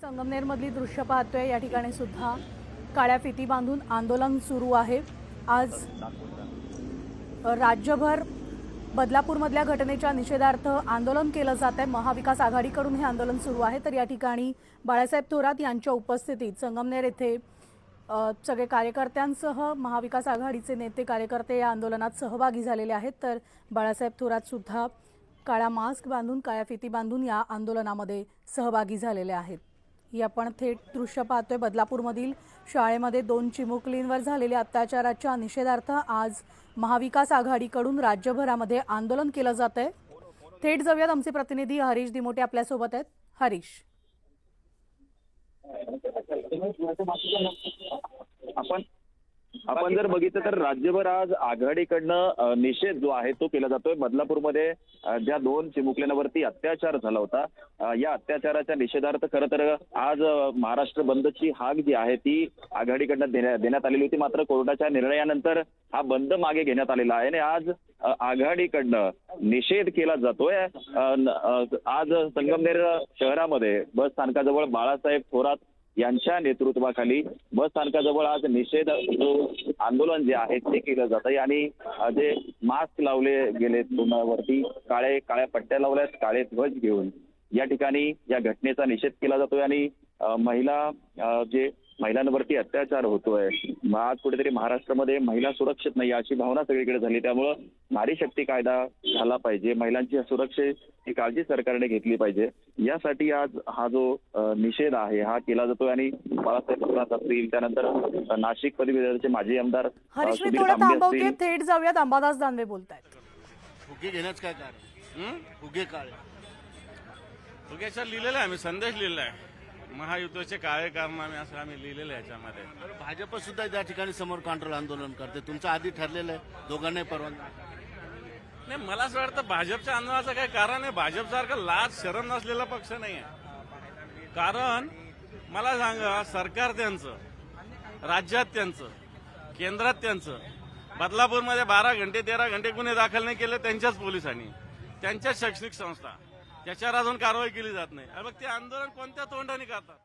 संगमनेरमधली दृश्य पाहतोय. या ठिकाणी सुद्धा काळ्या फिती बांधून आंदोलन सुरू आहे. आज राज्यभर बदलापूरमधल्या घटनेच्या निषेधार्थ आंदोलन केलं जात आहे महाविकास आघाडीकडून हे आंदोलन सुरू आहे. तर या ठिकाणी बाळासाहेब थोरात यांच्या उपस्थितीत संगमनेर येथे सगळे कार्यकर्त्यांसह महाविकास आघाडीचे नेते कार्यकर्ते या आंदोलनात सहभागी झालेले आहेत. तर बाळासाहेब थोरात सुद्धा काळा मास्क बांधून काळ्या फिती बांधून या आंदोलनामध्ये सहभागी झालेले आहेत. ही आपण थेट दृश्य पाहतोय. बदलापूरमधील शाळेमध्ये दोन चिमुकलींवर झालेल्या अत्याचाराच्या निषेधार्थ आज महाविकास आघाडीकडून राज्यभरामध्ये आंदोलन केलं जात आहे थेट जाऊयात. आमचे प्रतिनिधी हरीश दिमोटे आपल्यासोबत आहेत. हरीश. आपण आपण जर बघितलं तर राज्यभर आज आघाडीकडनं निषेध जो आहे तो केला जातोय. बदलापूरमध्ये ज्या दोन चिमुकल्यांवरती अत्याचार झाला होता या अत्याचाराच्या निषेधार्थ खरं तर आज महाराष्ट्र बंदची हाक जी आहे ती आघाडीकडनं देण्या- देण्यात आलेली होती. मात्र कोर्टाच्या निर्णयानंतर हा बंद मागे घेण्यात आलेला आहे. आणि आज आघाडीकडनं निषेध केला जातोय. आज संगमनेर शहरामध्ये बस स्थानकाजवळ बाळासाहेब थोरात यांच्या नेतृत्वाखाली बस स्थानकाजवळ आज निषेध आंदोलन जे आहे ते केलं जात. आहे आणि जे मास्क लावले गेले तोंडावरती काळे काळ्या पट्ट्या लावल्यात काळे ध्वज घेऊन. या ठिकाणी या घटनेचा निषेध केला जातोय आणि महिला जे महिलांवरती अत्याचार होतोय. आज कुठेतरी महाराष्ट्रामध्ये महिला सुरक्षित नाही अशी भावना सगळीकडे झाली. त्यामुळं नारी शक्ती कायदा झाला पाहिजे. महिलांची सुरक्षेची काळजी सरकारने घेतली पाहिजे. यासाठी आज हा जो निषेध आहे हा केला जातोय आणि बाळासाहेब थोरात असतील त्यानंतर नाशिक पदवीधरचे माजी आमदार थेट जाऊयात. अंबादास दानवे बोलतायत. फुगे घेण्याचं काय कारण? फुगे काळे फुग्याच्या लिहिलेलं आहे आम्ही संदेश लिहिलेला आहे. महायुद्धाचे काळे कारनामे असं आम्ही लिहिलेलं आहे याच्यामध्ये. बरं, भाजप सुद्धा त्या ठिकाणी समोर काउंटर आंदोलन करते. तुमचं आधी ठरलेलं आहे. दोघांनाही परवानगी. नाही मला असं वाटतं भाजपच्या आंदोलनाचं काही कारण आहे. भाजपसारखं लाज शरम नसलेला पक्ष नाही आहे. कारण मला सांगा सरकार त्यांचं राज्यात त्यांचं केंद्रात त्यांचं बदलापूरमध्ये बारा घंटे तेरा घंटे गुन्हे दाखल नाही केले त्यांच्याच पोलिसांनी. त्यांच्याच शैक्षणिक संस्था. त्याच्यावर अजून कारवाई केली जात नाही. मग ते आंदोलन कोणत्या तोंडाने करतात?